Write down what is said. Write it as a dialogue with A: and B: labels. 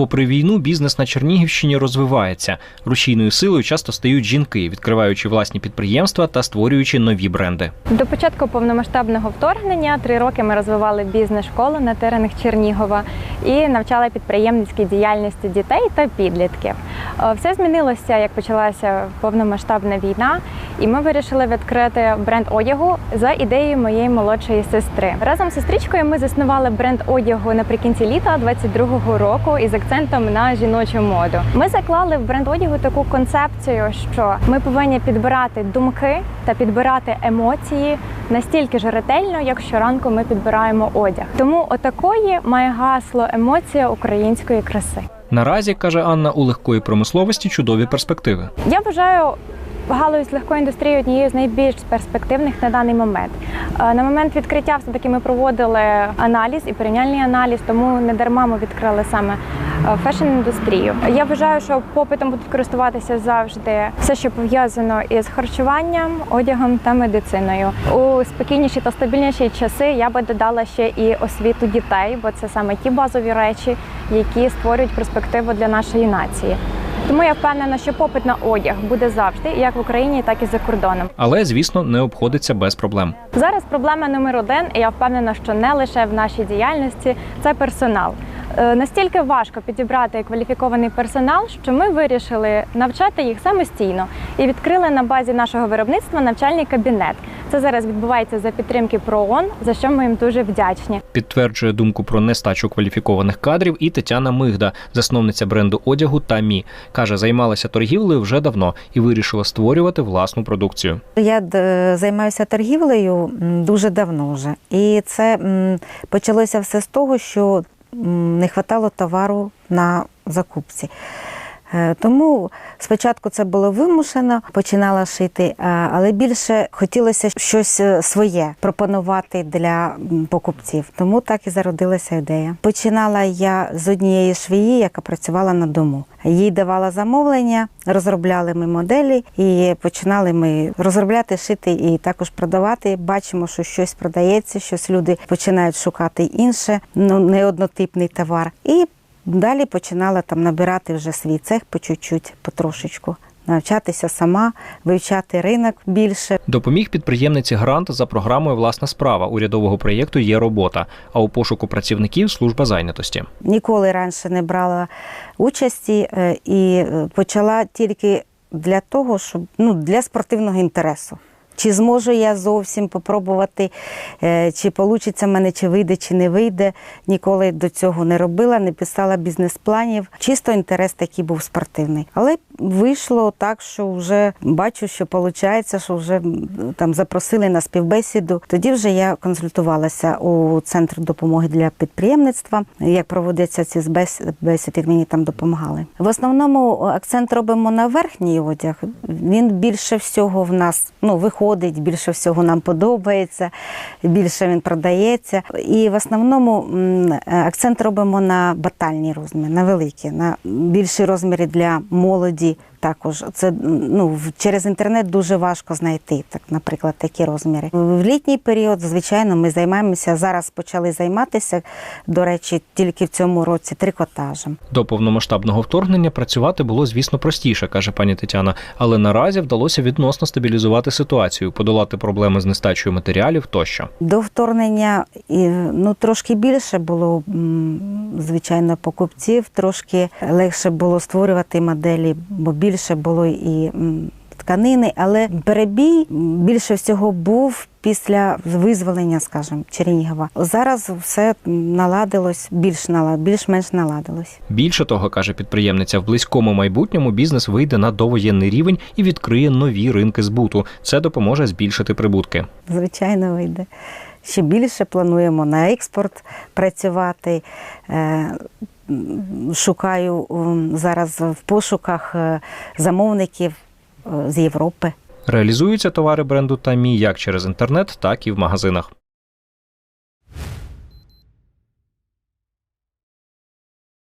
A: Попри війну, бізнес на Чернігівщині розвивається. Рушійною силою часто стають жінки, відкриваючи власні підприємства та створюючи нові бренди.
B: До початку повномасштабного вторгнення три роки ми розвивали бізнес-школу на теренах Чернігова і навчали підприємницькій діяльності дітей та підлітків. Е, Все змінилося, як почалася повномасштабна війна, і ми вирішили відкрити бренд одягу за ідеєю моєї молодшої сестри. Разом з сестричкою ми заснували бренд одягу наприкінці літа 22-го року із акцентом на жіночу моду. Ми заклали в бренд одягу таку концепцію, що ми повинні підбирати думки та підбирати емоції настільки ж ретельно, як щоранку ми підбираємо одяг. Тому отакої має гасло емоція української краси.
A: Наразі каже Анна, у легкої промисловості чудові перспективи.
B: Я вважаю галузь легкої індустрії однією з найбільш перспективних на даний момент. Е, На момент відкриття все таки ми проводили аналіз і порівняльний аналіз, тому не дарма ми відкрили саме фешн-індустрію. Я вважаю, що попитом будуть користуватися завжди все, що пов'язано із харчуванням, одягом та медициною. У спокійніші та стабільніші часи я би додала ще і освіту дітей, бо це саме ті базові речі, які створюють перспективу для нашої нації. Тому я впевнена, що попит на одяг буде завжди, як в Україні, так і за кордоном.
A: Але, звісно, не обходиться без проблем.
B: Зараз проблема номер один, і я впевнена, що не лише в нашій діяльності, це персонал. Е, Настільки важко підібрати кваліфікований персонал, що ми вирішили навчати їх самостійно і відкрили на базі нашого виробництва навчальний кабінет. Це зараз відбувається за підтримки ПРООН, за що ми їм дуже вдячні.
A: Підтверджує думку про нестачу кваліфікованих кадрів і Тетяна Мигда, засновниця бренду одягу Тамі. Каже, займалася торгівлею вже давно і вирішила створювати власну продукцію.
C: Я займаюся торгівлею дуже давно вже. І це почалося все з того, що не вистачало товару на закупці. Е, Тому спочатку це було вимушено, починала шити, але більше хотілося щось е, своє пропонувати для покупців. Тому так і зародилася ідея. Починала я з однієї швії, яка працювала на дому. Їй давала замовлення, розробляли ми моделі і починали ми розробляти, шити і також продавати. Бачимо, що щось продається, щось люди починають шукати інше, ну не однотипний товар. І далі починала там набирати вже свій цех по чуть-чуть, потрошечку. Навчатися сама, вивчати ринок більше.
A: Допоміг підприємниці грант за програмою Власна справа урядового проєкту є робота. А у пошуку працівників служба зайнятості.
C: Ніколи раніше не брала участі е, і е, почала тільки для того, щоб ну для спортивного інтересу. Чи зможу я зовсім попробувати, е, чи вийде в мене, чи вийде, чи не вийде. Ніколи до цього не робила, не писала бізнес-планів. Чисто інтерес такий був спортивний. Але вийшло так, що вже бачу, що виходить, що вже там запросили на співбесіду. Тоді вже я консультувалася у центр допомоги для підприємництва. Як проводяться ці бесіди, мені там допомагали. В основному акцент робимо на верхній одяг. Він більше всього в нас ну, виходить, більше всього нам подобається, більше він продається. І в основному акцент робимо на батальні розміри, на великі, на більші розміри для молоді. Також це ну через інтернет дуже важко знайти, так, наприклад, такі розміри. В літній період, звичайно, ми займаємося зараз. Почали займатися, до речі, тільки в цьому році трикотажем.
A: До повномасштабного вторгнення працювати було, звісно, простіше, каже пані Тетяна. Але наразі вдалося відносно стабілізувати ситуацію, подолати проблеми з нестачею матеріалів тощо.
C: До вторгнення ну, трошки більше було, звичайно, покупців, трошки легше було створювати моделі, бо більше було і тканини, але перебій більше всього був після визволення, скажімо, Чернігова. Зараз все наладилось, більш нала- більш-менш наладилось.
A: Більше того, каже підприємниця, в близькому майбутньому бізнес вийде на довоєнний рівень і відкриє нові ринки збуту. Це допоможе збільшити прибутки.
C: Звичайно, вийде. Ще більше плануємо на експорт працювати. Е, Шукаю зараз в пошуках е, замовників е, з Європи.
A: Реалізуються товари бренду Тамі як через інтернет, так і в магазинах.